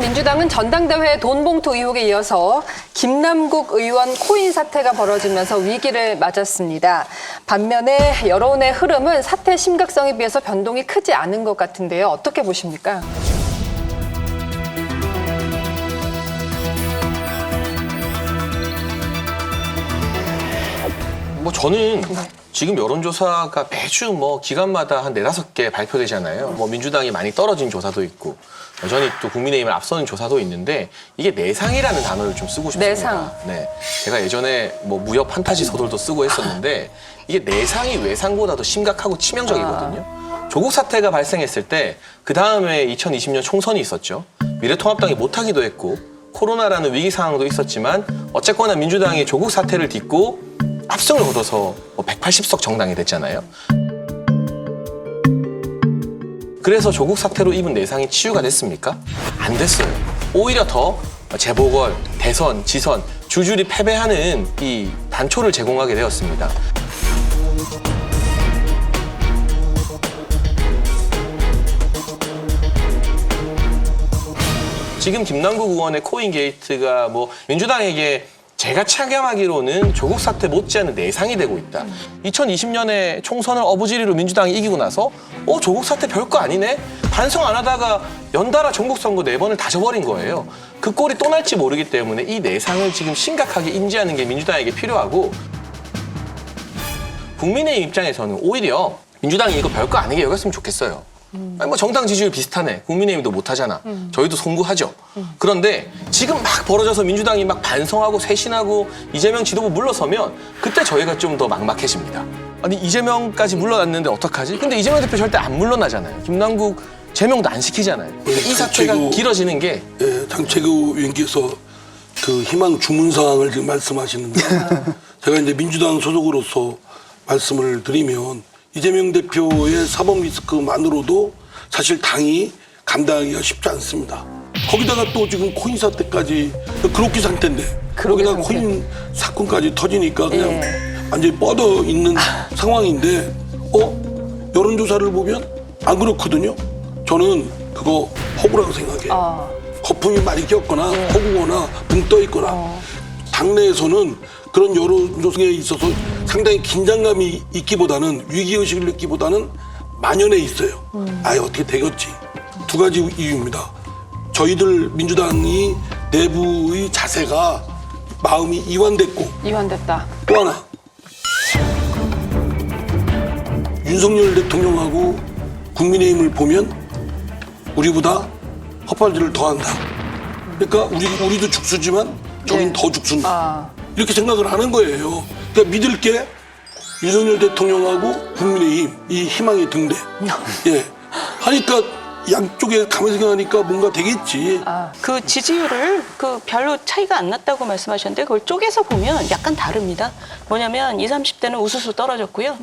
민주당은 전당대회 돈봉투 의혹에 이어서 김남국 의원 코인 사태가 벌어지면서 위기를 맞았습니다. 반면에 여론의 흐름은 사태 심각성에 비해서 변동이 크지 않은 것 같은데요. 어떻게 보십니까? 뭐 저는 지금 여론조사가 매주 뭐 기간마다 한 네다섯 개 발표되잖아요. 뭐 민주당이 많이 떨어진 조사도 있고 여전히 또 국민의힘을 앞서는 조사도 있는데 이게 내상이라는 단어를 좀 쓰고 싶습니다. 내상. 네. 제가 예전에 뭐 무협 판타지 소설도 쓰고 했었는데 이게 내상이 외상보다도 심각하고 치명적이거든요. 조국 사태가 발생했을 때 그 다음에 2020년 총선이 있었죠. 미래통합당이 못하기도 했고 코로나라는 위기 상황도 있었지만 어쨌거나 민주당이 조국 사태를 딛고 압승을 거둬서 뭐 180석 정당이 됐잖아요. 그래서 조국 사태로 입은 내상이 치유가 됐습니까? 안 됐어요. 오히려 더 재보궐, 대선, 지선, 줄줄이 패배하는 이 단초를 제공하게 되었습니다. 지금 김남국 의원의 코인 게이트가 뭐 민주당에게 제가 체감하기로는 조국 사태 못지않은 내상이 되고 있다. 2020년에 총선을 어부지리로 민주당이 이기고 나서 어 조국 사태 별거 아니네 반성 안 하다가 연달아 전국 선거 네 번을 다 져버린 거예요. 그 꼴이 또 날지 모르기 때문에 이 내상을 지금 심각하게 인지하는 게 민주당에게 필요하고 국민의 입장에서는 오히려 민주당이 이거 별거 아니게 여겼으면 좋겠어요. 아니 뭐 정당 지지율 비슷하네. 국민의힘도 못하잖아. 저희도 송구하죠. 그런데 지금 막 벌어져서 민주당이 막 반성하고 쇄신하고 이재명 지도부 물러서면 그때 저희가 좀 더 막막해집니다. 아니 이재명까지 물러났는데 어떡하지? 근데 이재명 대표 절대 안 물러나잖아요. 김남국 제명도 안 시키잖아요. 그러니까 이 사태가 길어지는 게 예, 장채구 위원께서 그 희망 주문 사항을 지금 말씀하시는데 제가 이제 민주당 소속으로서 말씀을 드리면 이재명 대표의 사법 리스크만으로도 사실 당이 감당하기가 쉽지 않습니다. 거기다가 또 지금 코인 사태까지 그로키 상태인데 그로기 거기다 상태. 코인 사건까지 터지니까 그냥 예. 완전히 뻗어 있는 상황인데 어 여론조사를 보면 안 그렇거든요. 저는 그거 허구라고 생각해요. 어. 거품이 많이 꼈거나 허구거나 붕 떠 있거나 당내에서는 그런 여론조사에 있어서 상당히 긴장감이 있기보다는 위기의식을 느끼기보다는 만연해 있어요. 아예 어떻게 되겠지. 두 가지 이유입니다. 저희들 민주당이 내부의 자세가 마음이 이완됐고 이완됐다. 또 하나 윤석열 대통령하고 국민의힘을 보면 우리보다 헛발질을 더한다. 그러니까 우리 우리도 죽수지만 저긴 네. 더 죽순다. 아. 이렇게 생각을 하는 거예요. 그러니까 믿을 게 윤석열 대통령하고 국민의힘 이 희망의 등대. 예. 하니까 양쪽에 가만히 생각하니까 뭔가 되겠지. 그 지지율을 그 별로 차이가 안 났다고 말씀하셨는데 그걸 쪼개서 보면 약간 다릅니다. 뭐냐면 20, 30대는 우수수 떨어졌고요.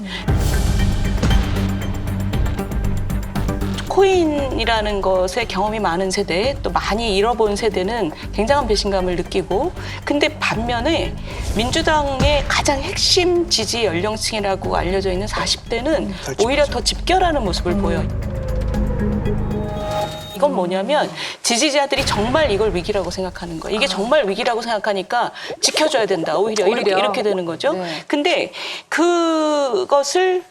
코인이라는 것에 경험이 많은 세대, 또 많이 잃어본 세대는 굉장한 배신감을 느끼고, 근데 반면에 민주당의 가장 핵심 지지 연령층이라고 알려져 있는 40대는 오히려 더 집결하는 모습을 보여요. 이건 뭐냐면 지지자들이 정말 이걸 위기라고 생각하는 거예요. 이게 정말 위기라고 생각하니까 지켜줘야 된다. 오히려, 이렇게, 오히려. 이렇게 되는 거죠. 네. 근데 그것을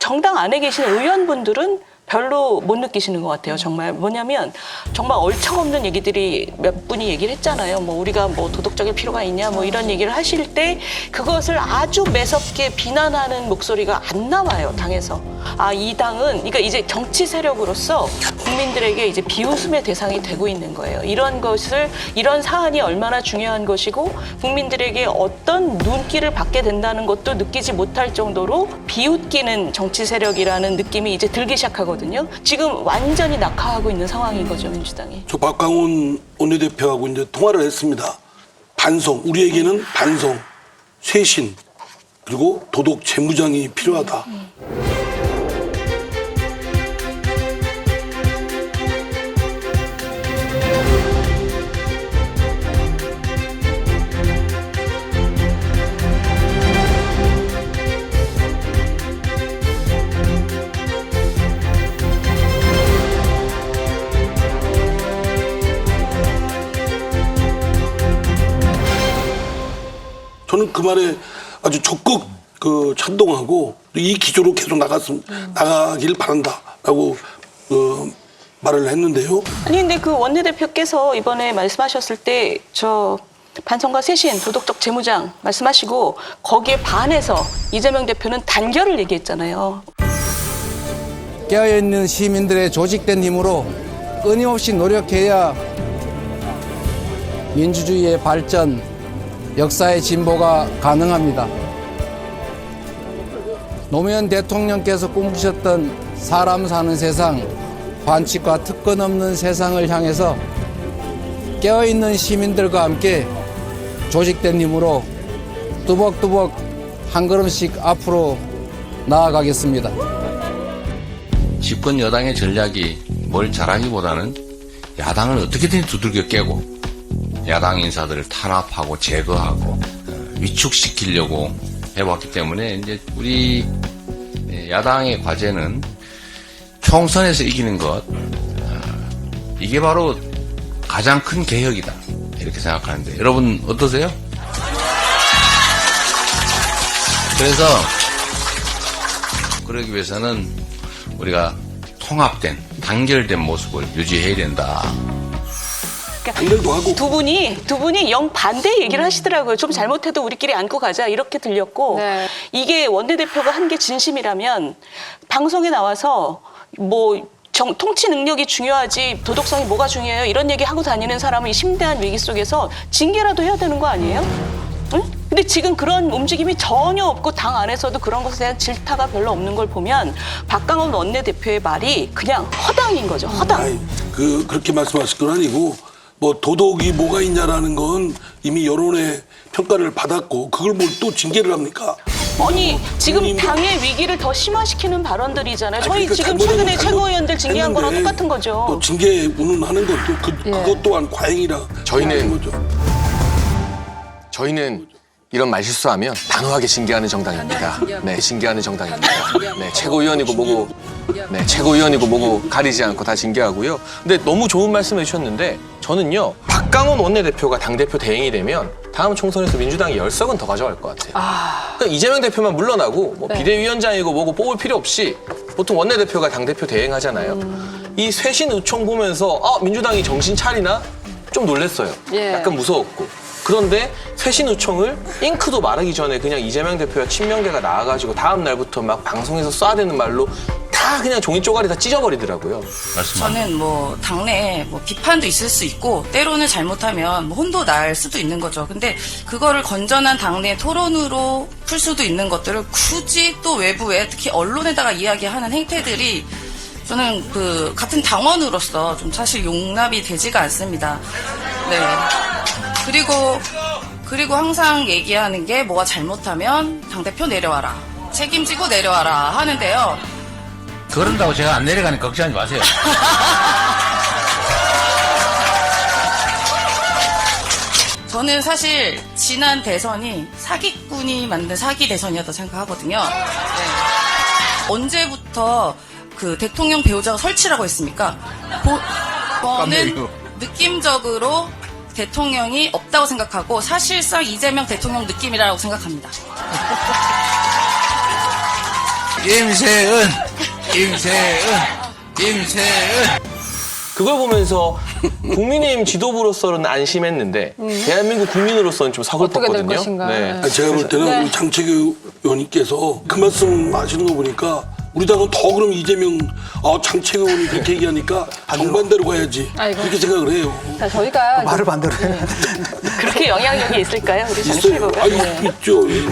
정당 안에 계신 의원분들은 별로 못 느끼시는 것 같아요. 정말 뭐냐면 정말 얼청없는 얘기들이 몇 분이 얘기를 했잖아요. 뭐 우리가 뭐 도덕적일 필요가 있냐 뭐 이런 얘기를 하실 때 그것을 아주 매섭게 비난하는 목소리가 안 나와요. 당에서 아 이 당은 그러니까 이제 정치 세력으로서 국민들에게 이제 비웃음의 대상이 되고 있는 거예요. 이런 것을 이런 사안이 얼마나 중요한 것이고 국민들에게 어떤 눈길을 받게 된다는 것도 느끼지 못할 정도로 비웃기는 정치 세력이라는 느낌이 이제 들기 시작하거든요. 지금 완전히 낙하하고 있는 상황인 거죠 민주당이. 저 박강훈 원내대표하고 이제 통화를 했습니다. 반성, 우리에게는 반성, 쇄신, 그리고 도덕 재무장이 필요하다. 말에 아주 적극 그 찬동하고 이 기조로 계속 나갔음 나가길 바란다라고 어, 말을 했는데요. 아니 근데 그 원내대표께서 이번에 말씀하셨을 때 저 반성과 쇄신, 도덕적 재무장 말씀하시고 거기에 반해서 이재명 대표는 단결을 얘기했잖아요. 깨어있는 시민들의 조직된 힘으로 끊임없이 노력해야 민주주의의 발전, 역사의 진보가 가능합니다. 노무현 대통령께서 꿈꾸셨던 사람 사는 세상, 관칙과 특권 없는 세상을 향해서 깨어있는 시민들과 함께 조직된 힘으로 뚜벅뚜벅 한 걸음씩 앞으로 나아가겠습니다. 집권 여당의 전략이 뭘 잘하기보다는 야당을 어떻게든 두들겨 깨고 야당 인사들을 탄압하고 제거하고 어, 위축시키려고 해왔기 때문에 이제 우리 야당의 과제는 총선에서 이기는 것 어, 이게 바로 가장 큰 개혁이다 이렇게 생각하는데 여러분 어떠세요? 그래서 그러기 위해서는 우리가 통합된 단결된 모습을 유지해야 된다. 단결도 하고 두 분이 두 분이 영 반대 얘기를 하시더라고요. 좀 잘못해도 우리끼리 안고 가자 이렇게 들렸고 네. 이게 원내대표가 한 게 진심이라면 방송에 나와서 뭐 정, 통치 능력이 중요하지 도덕성이 뭐가 중요해요 이런 얘기 하고 다니는 사람은 이 심대한 위기 속에서 징계라도 해야 되는 거 아니에요? 응? 근데 지금 그런 움직임이 전혀 없고 당 안에서도 그런 것에 대한 질타가 별로 없는 걸 보면 박강원 원내대표의 말이 그냥 허당인 거죠. 허당. 아니, 그 그렇게 말씀하실 건 아니고 뭐 도덕이 뭐가 있냐라는 건 이미 여론의 평가를 받았고 그걸 뭘 또 징계를 합니까? 아니 지금 당의 위기를 더 심화시키는 발언들이잖아요. 저희 그러니까 지금 최근에 잘못 최고위원들 징계한 거랑 했는데 똑같은 거죠. 또 징계 운운하는 것도 그, 예. 그것 또한 과잉이라 저희는 하는 거죠. 저희는 이런 말 실수하면 단호하게 징계하는 정당입니다. 네, 징계하는 정당입니다. 네, 최고위원이고 뭐고, 네, 최고위원이고 뭐고 가리지 않고 다 징계하고요. 근데 너무 좋은 말씀 해주셨는데 저는요, 박강원 원내대표가 당대표 대행이 되면 다음 총선에서 민주당이 열석은 더 가져갈 것 같아요. 그러니까 이재명 대표만 물러나고 뭐 네. 비대위원장이고 뭐고 뽑을 필요 없이 보통 원내대표가 당대표 대행하잖아요. 음. 이 쇄신 의총 보면서 아, 민주당이 정신 차리나? 좀 놀랬어요. 예. 약간 무서웠고. 그런데 쇄신우총을 잉크도 마르기 전에 그냥 이재명 대표와 친명계가 나와가지고 다음 날부터 막 방송에서 쏴대는 말로 다 그냥 종이 쪼가리 다 찢어버리더라고요. 말씀 저는 뭐 당내에 뭐 비판도 있을 수 있고 때로는 잘못하면 뭐 혼도 날 수도 있는 거죠. 근데 그거를 건전한 당내 토론으로 풀 수도 있는 것들을 굳이 또 외부에 특히 언론에다가 이야기하는 행태들이 저는 그 같은 당원으로서 좀 사실 용납이 되지가 않습니다. 네. 그리고 그리고 항상 얘기하는 게 뭐가 잘못하면 당 대표 내려와라. 책임지고 내려와라 하는데요. 그런다고 제가 안 내려가니까 걱정하지 마세요. 저는 사실 지난 대선이 사기꾼이 만든 사기 대선이었다 생각하거든요. 네. 언제부터 그 대통령 배우자가 설치라고 했습니까? 보, 저는. 느낌적으로 대통령이 없다고 생각하고 사실상 이재명 대통령 느낌이라고 생각합니다. 임세은, 임세은, 임세은. 그걸 보면서 국민의힘 지도부로서는 안심했는데 대한민국 국민으로서는 좀 음. 어떻게 될. 것인가. 네. 아니, 제가 볼 때는 네. 우리 장채규 의원님께서 그 말씀 하시는 거 보니까 우리 당은 더 그럼 이재명 아, 장채규 의원이 그렇게 얘기하니까 정반대로 가야지 아이고. 그렇게 생각을 해요. 자, 저희가 말을 반대로 해. 그렇게 영향력이 있을까요? 우리 있어요. 정치부가. 아, 있- 있죠. 예.